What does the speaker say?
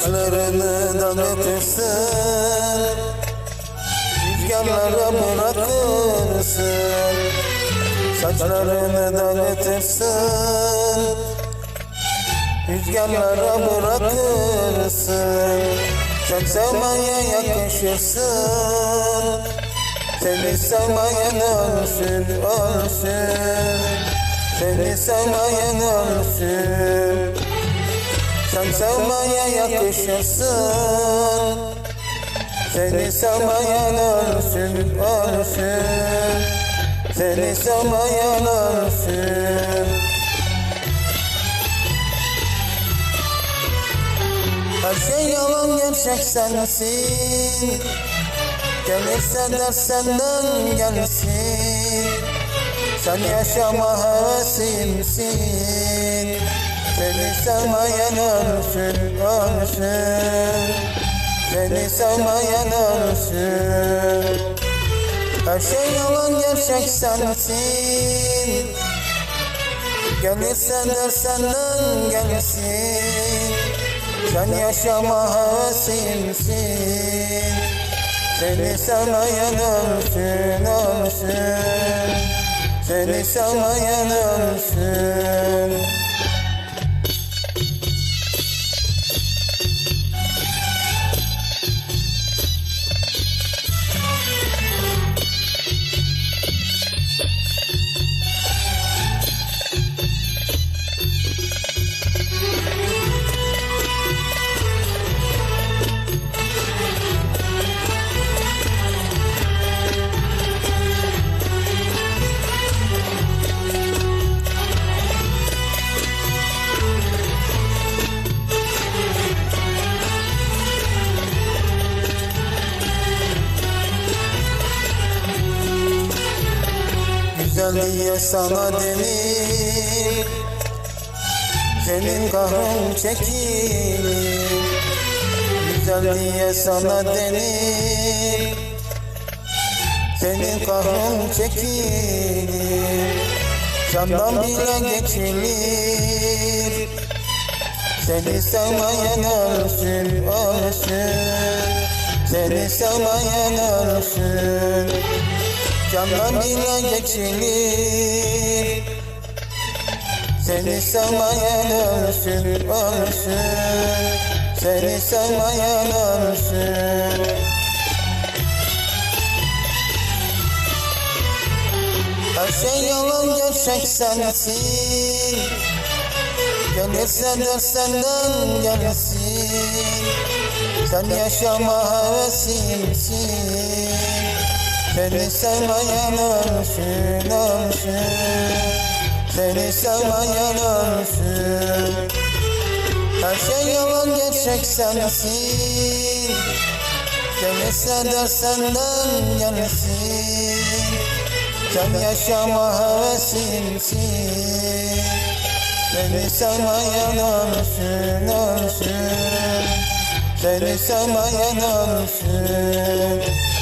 Saçlarını dağıtırsın Rüzgarlara bırakırsın. Saçlarını dağıtırsın Rüzgarlara bırakırsın. Sen sevmeye yakışırsın Seni sevmeyen ölsün, ölsün Seni sevmeyen ölsün Sen sevmeye yakışırsın. Seni sevmeyen ölsün, ölsün Seni sevmeyen ölsün Her şey yalan gerçek sensin. Gelirse de senden gelsin. Sen yaşama hevesimsin Seni sevmeyen ölsün, ölsün Seni sevmeyen ölsün Her şey yalan gerçek sensin. Gelirse de senden gelsin. Sen yaşama hevesimsin. Seni sevmeyen ölsün, ölsün Seni sevmeyen ölsün Güzel diye sana denir. Senin kahrın çekilir. Güzel diye sana denir. Senin kahrın çekilir. Candan bile geçilir. Seni sevmeyen ölsün, ölsün Seni sevmeyen ölsün Candan bile geçilir Seni sevmeyen ölsün, ölsün. Seni sevmeyen ölsün. Her şey yalan gerçek sensin. Gelirse de senden gelsin Sen yaşama hevesimsin Seni sevmeyen ölsün, Seni sevmeyen ölsün. Her şey yalan gerçek sensin. Gelirse de senden gelsin Sen yaşama hevesimsin Seni sevmeyen ölsün Seni sevmeyen ölsün